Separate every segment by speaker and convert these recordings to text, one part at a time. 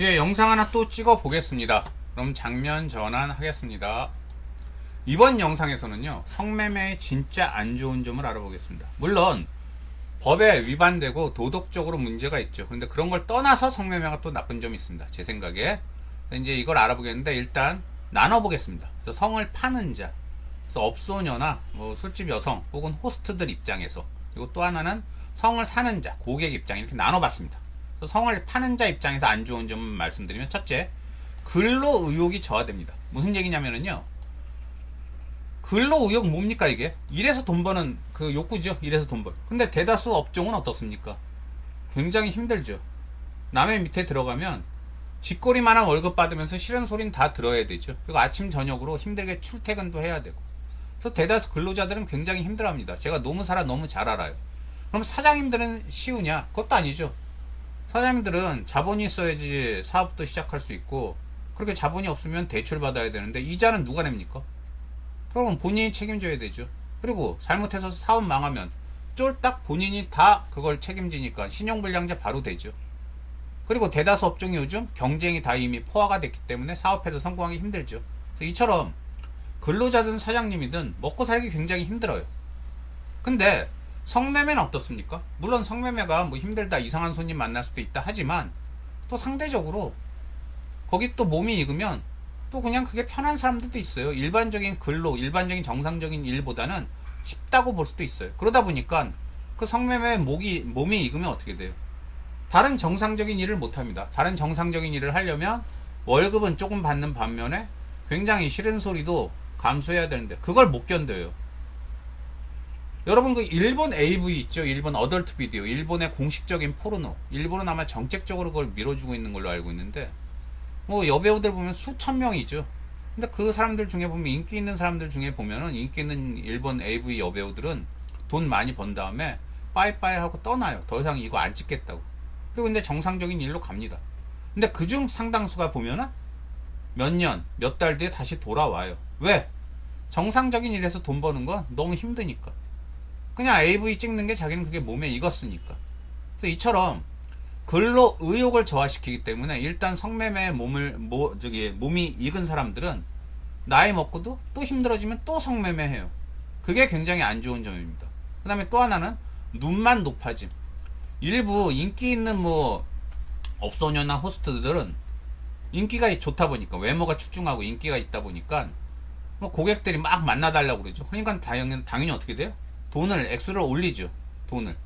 Speaker 1: 예, 영상 하나 또 찍어 보겠습니다. 그럼 장면 전환하겠습니다. 이번 영상에서는요, 성매매의 진짜 안 좋은 점을 알아보겠습니다. 물론, 법에 위반되고 도덕적으로 문제가 있죠. 그런데 그런 걸 떠나서 성매매가 또 나쁜 점이 있습니다. 제 생각에. 이제 이걸 알아보겠는데, 일단 나눠보겠습니다. 그래서 성을 파는 자, 그래서 업소녀나 뭐 술집 여성 혹은 호스트들 입장에서, 그리고 또 하나는 성을 사는 자, 고객 입장, 이렇게 나눠봤습니다. 성을 파는 자 입장에서 안 좋은 점을 말씀드리면, 첫째, 근로 의욕이 저하됩니다. 무슨 얘기냐면은요, 근로 의욕 뭡니까 이게? 일해서 돈 버는 그 욕구죠. 일해서 돈 벌. 근데 대다수 업종은 어떻습니까? 굉장히 힘들죠. 남의 밑에 들어가면 쥐꼬리만한 월급 받으면서 싫은 소린 다 들어야 되죠. 그리고 아침 저녁으로 힘들게 출퇴근도 해야 되고. 그래서 대다수 근로자들은 굉장히 힘들어합니다. 제가 노무사라 너무 잘 알아요. 그럼 사장님들은 쉬우냐? 그것도 아니죠. 사장님들은 자본이 있어야지 사업도 시작할 수 있고 그렇게 자본이 없으면 대출 받아야 되는데 이자는 누가 냅니까? 그럼 본인이 책임져야 되죠. 그리고 잘못해서 사업 망하면 쫄딱 본인이 다 그걸 책임지니까 신용불량자 바로 되죠. 그리고 대다수 업종이 요즘 경쟁이 다 이미 포화가 됐기 때문에 사업에서 성공하기 힘들죠. 이처럼 근로자든 사장님이든 먹고 살기 굉장히 힘들어요. 근데 성매매는 어떻습니까? 물론 성매매가 뭐 힘들다 이상한 손님 만날 수도 있다 하지만 또 상대적으로 거기 또 몸이 익으면 또 그냥 그게 편한 사람들도 있어요. 일반적인 근로, 일반적인 정상적인 일보다는 쉽다고 볼 수도 있어요. 그러다 보니까 그 성매매 목이, 몸이 익으면 어떻게 돼요? 다른 정상적인 일을 못 합니다. 다른 정상적인 일을 하려면 월급은 조금 받는 반면에 굉장히 싫은 소리도 감수해야 되는데 그걸 못 견뎌요. 여러분 그 일본 AV 있죠? 일본 어덜트 비디오, 일본의 공식적인 포르노. 일본은 아마 정책적으로 그걸 밀어주고 있는 걸로 알고 있는데 뭐 여배우들 보면 수천 명이죠. 근데 그 사람들 중에 보면 인기 있는 사람들 중에 보면은 인기 있는 일본 AV 여배우들은 돈 많이 번 다음에 빠이빠이 하고 떠나요. 더 이상 이거 안 찍겠다고. 그리고 근데 정상적인 일로 갑니다. 근데 그 중 상당수가 보면은 몇 년, 몇 달 뒤에 다시 돌아와요. 왜? 정상적인 일에서 돈 버는 건 너무 힘드니까. 그냥 AV 찍는 게 자기는 그게 몸에 익었으니까. 그래서 이처럼 근로 의욕을 저하시키기 때문에 일단 성매매에 몸을 뭐 저기 몸이 익은 사람들은 나이 먹고도 또 힘들어지면 또 성매매해요. 그게 굉장히 안 좋은 점입니다. 그 다음에 또 하나는 눈만 높아짐. 일부 인기 있는 뭐 업소녀나 호스트들은 인기가 좋다 보니까 외모가 출중하고 인기가 있다 보니까 뭐 고객들이 막 만나달라고 그러죠. 그러니까 당연히, 당연히 어떻게 돼요? 돈을 액수를 올리죠. 돈을.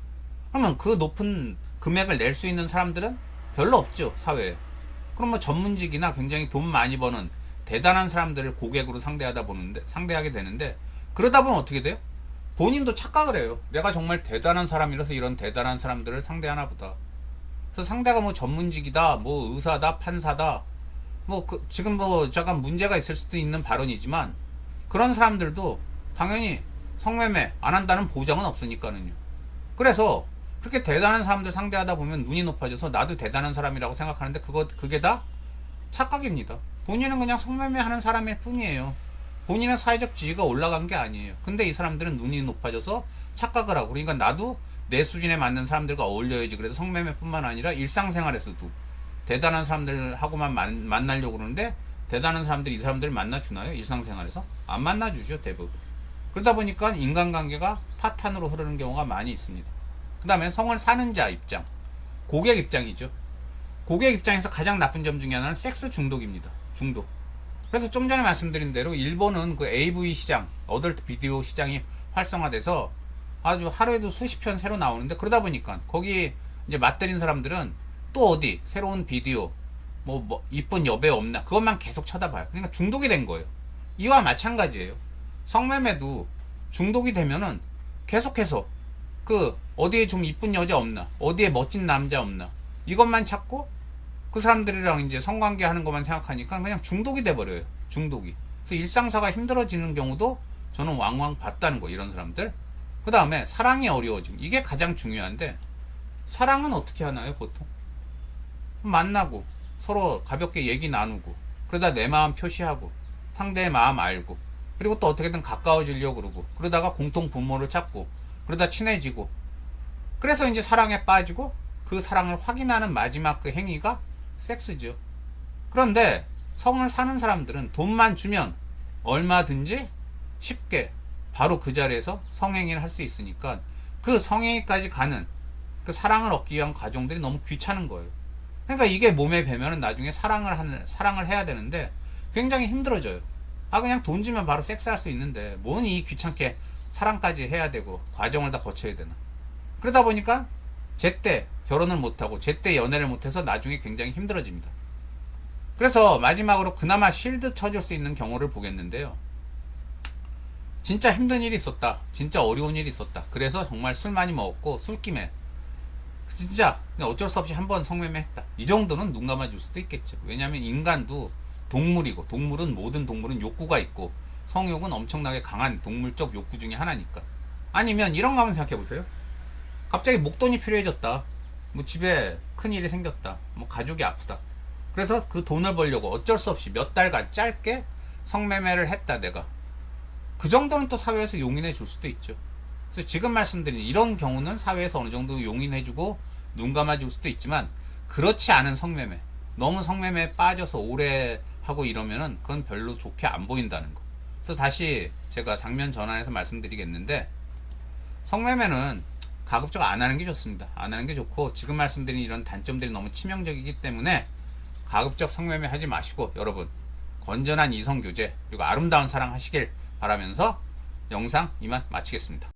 Speaker 1: 그러면 그 높은 금액을 낼 수 있는 사람들은 별로 없죠 사회에. 그럼 뭐 전문직이나 굉장히 돈 많이 버는 대단한 사람들을 고객으로 상대하다 보는데 상대하게 되는데 그러다 보면 어떻게 돼요? 본인도 착각을 해요. 내가 정말 대단한 사람이라서 이런 대단한 사람들을 상대하나 보다. 그래서 상대가 뭐 전문직이다, 뭐 의사다, 판사다, 뭐 그, 지금 뭐 잠깐 문제가 있을 수도 있는 발언이지만 그런 사람들도 당연히 성매매 안 한다는 보장은 없으니까는요. 그래서 그렇게 대단한 사람들 상대하다 보면 눈이 높아져서 나도 대단한 사람이라고 생각하는데 그거 그게 다 착각입니다. 본인은 그냥 성매매 하는 사람일 뿐이에요. 본인의 사회적 지위가 올라간 게 아니에요. 근데 이 사람들은 눈이 높아져서 착각을 하고 그러니까 나도 내 수준에 맞는 사람들과 어울려야지. 그래서 성매매뿐만 아니라 일상생활에서도 대단한 사람들하고만 만, 만나려고 그러는데 대단한 사람들이 이 사람들을 만나주나요? 일상생활에서? 안 만나주죠 대부분. 그러다 보니까 인간관계가 파탄으로 흐르는 경우가 많이 있습니다. 그 다음에 성을 사는 자 입장. 고객 입장이죠. 고객 입장에서 가장 나쁜 점 중에 하나는 섹스 중독입니다. 중독. 그래서 좀 전에 말씀드린 대로 일본은 그 AV 시장, 어덜트 비디오 시장이 활성화돼서 아주 하루에도 수십 편 새로 나오는데 그러다 보니까 거기 이제 맞들인 사람들은 또 어디 새로운 비디오 뭐, 뭐 이쁜 여배 없나 그것만 계속 쳐다봐요. 그러니까 중독이 된 거예요. 이와 마찬가지예요. 성매매도 중독이 되면은 계속해서 그 어디에 좀 이쁜 여자 없나 어디에 멋진 남자 없나 이것만 찾고 그 사람들이랑 이제 성관계 하는 것만 생각하니까 그냥 중독이 돼 버려요 중독이. 그래서 일상사가 힘들어지는 경우도 저는 왕왕 봤다는 거 이런 사람들. 그 다음에 사랑이 어려워짐. 이게 가장 중요한데 사랑은 어떻게 하나요 보통? 만나고 서로 가볍게 얘기 나누고 그러다 내 마음 표시하고 상대의 마음 알고 그리고 또 어떻게든 가까워지려고 그러고 그러다가 공통 부모를 찾고 그러다 친해지고 그래서 이제 사랑에 빠지고 그 사랑을 확인하는 마지막 그 행위가 섹스죠. 그런데 성을 사는 사람들은 돈만 주면 얼마든지 쉽게 바로 그 자리에서 성행위를 할 수 있으니까 그 성행위까지 가는 그 사랑을 얻기 위한 과정들이 너무 귀찮은 거예요. 그러니까 이게 몸에 배면은 나중에 사랑을 하는 사랑을 해야 되는데 굉장히 힘들어져요. 아 그냥 돈 주면 바로 섹스할 수 있는데 뭔이 귀찮게 사랑까지 해야 되고 과정을 다 거쳐야 되나. 그러다 보니까 제때 결혼을 못하고 제때 연애를 못해서 나중에 굉장히 힘들어집니다. 그래서 마지막으로 그나마 실드 쳐줄 수 있는 경우를 보겠는데요. 진짜 힘든 일이 있었다. 진짜 어려운 일이 있었다. 그래서 정말 술 많이 먹었고 술김에 진짜 어쩔 수 없이 한 번 성매매 했다. 이 정도는 눈 감아 줄 수도 있겠죠. 왜냐하면 인간도 동물이고 동물은 모든 동물은 욕구가 있고 성욕은 엄청나게 강한 동물적 욕구 중에 하나니까. 아니면 이런 거 한번 생각해 보세요. 갑자기 목돈이 필요해졌다. 뭐 집에 큰 일이 생겼다. 뭐 가족이 아프다. 그래서 그 돈을 벌려고 어쩔 수 없이 몇 달간 짧게 성매매를 했다 내가. 그 정도는 또 사회에서 용인해 줄 수도 있죠. 그래서 지금 말씀드린 이런 경우는 사회에서 어느 정도 용인해 주고 눈 감아 줄 수도 있지만 그렇지 않은 성매매 너무 성매매에 빠져서 오래 하고 이러면은 그건 별로 좋게 안 보인다는 거. 그래서 다시 제가 장면 전환해서 말씀드리겠는데 성매매는 가급적 안 하는 게 좋습니다. 안 하는 게 좋고 지금 말씀드린 이런 단점들이 너무 치명적이기 때문에 가급적 성매매 하지 마시고 여러분 건전한 이성 교제 그리고 아름다운 사랑 하시길 바라면서 영상 이만 마치겠습니다.